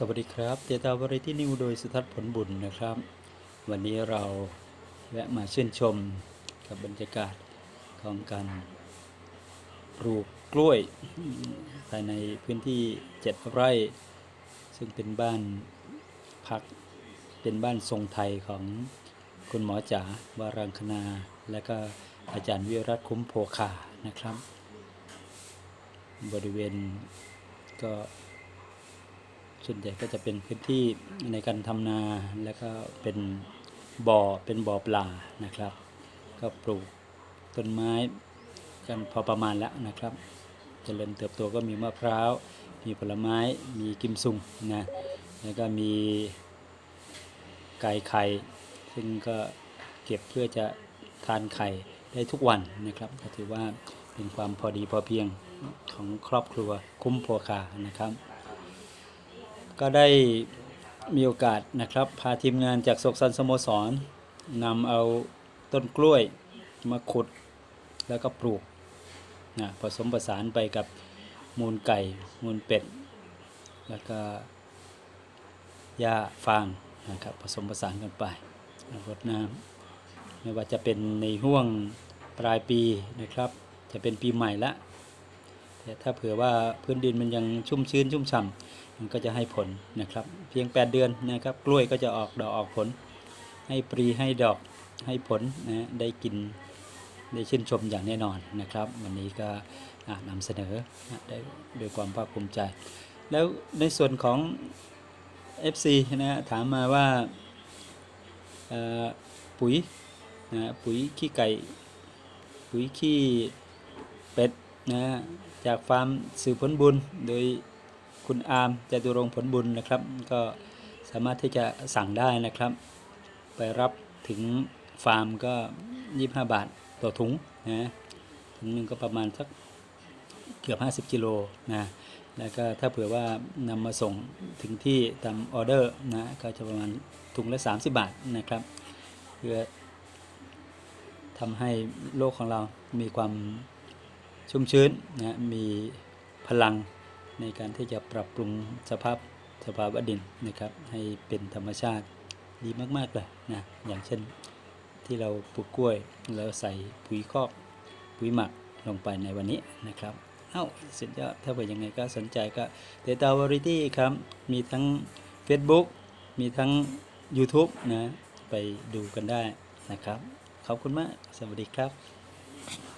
สวัสดีครับเดตาวาไรที่นิวโดยสุทัศน์ผลบุญนะครับ วันนี้เราแวะมาชื่นชมกับบรรยากาศของการปลูกกล้วย ภายในพื้นที่เจ็ดไร่ ซึ่งเป็นบ้านพักเป็นบ้านทรงไทยของคุณหมอจ๋าวารังคณา และก็อาจารย์วิรัตคุ้มโพคานะครับ บริเวณก็ ส่วนใหญ่ก็จะเป็นพื้นที่ในการทำนาแล้วก็เป็นบ่อเป็นบ่อปลานะครับ ก็ปลูกต้นไม้กันพอประมาณแล้วนะครับจเจริญเติบโตก็มีมะพร้าว มีผลไม้ มีกิมซุงนะแล้วก็มีไก่ไข่ ซึ่งก็เก็บเพื่อจะทานไข่ได้ทุกวันนะครับก็ถือว่าเป็นความพอดีพอเพียงของครอบครัวคุ้มโพคานะครับ ก็ได้มีโอกาสนะครับ พาทีมงานจากศกสันสโมสรนำเอาต้นกล้วยมาขุดแล้วก็ปลูกนะผสมผสานไปกับมูลไก่ มูลเป็ด แล้วก็หญ้าฟางนะครับผสมผสานกันไปรดน้ำไม่ว่าจะเป็นในห่วงปลายปีนะครับ จะเป็นปีใหม่ละ แต่ถ้าเผื่อว่าพื้นดินมันยังชุ่มชื้นชุ่มฉ่ำมันก็จะให้ผลนะครับ เพียง 8 เดือนนะครับ กล้วยก็จะออกดอกออกผล ให้ปรีให้ดอกให้ผลนะได้กินได้ชื่นชมอย่างแน่นอนนะครับ วันนี้ก็อ่านำเสนอนะได้ด้วยความภาคภูมิใจ แล้วในส่วนของ FC นะฮะถามมาว่าปุ๋ยนะปุ๋ยขี้ไก่ ปุ๋ยขี้เป็ดนะฮะ จากฟาร์มสื่อผลบุญ โดยคุณอาร์มจตุรงผลบุญนะครับ ก็สามารถที่จะสั่งได้นะครับ ไปรับถึงฟาร์มก็ 25 บาทต่อถุงนะถุงหนึ่งก็ประมาณสักเกือบ 50กิโลนะแล้วก็ถ้าเผื่อว่านำมาส่งถึงที่ตามออเดอร์นะก็จะประมาณถุงละ 30 บาทนะครับ เพื่อทำให้โลกของเรามีความ ชุ่มชื้นนะมีพลังในการที่จะปรับปรุงสภาพสภาพดินนะครับ ให้เป็นธรรมชาติดีมากๆเลยนะอย่างเช่นที่เราปลูกกล้วยแล้วใส่ปุ๋ยคอกปุ๋ยหมักลงไปในวันนี้นะครับเอ้าสุดยอดถ้าเป็นยังไงก็สนใจก็เดต้าวาริตี้ครับ มีทั้ง Facebook มีทั้ง YouTube นะ ไปดูกันได้นะครับ ขอบคุณมาก สวัสดีครับ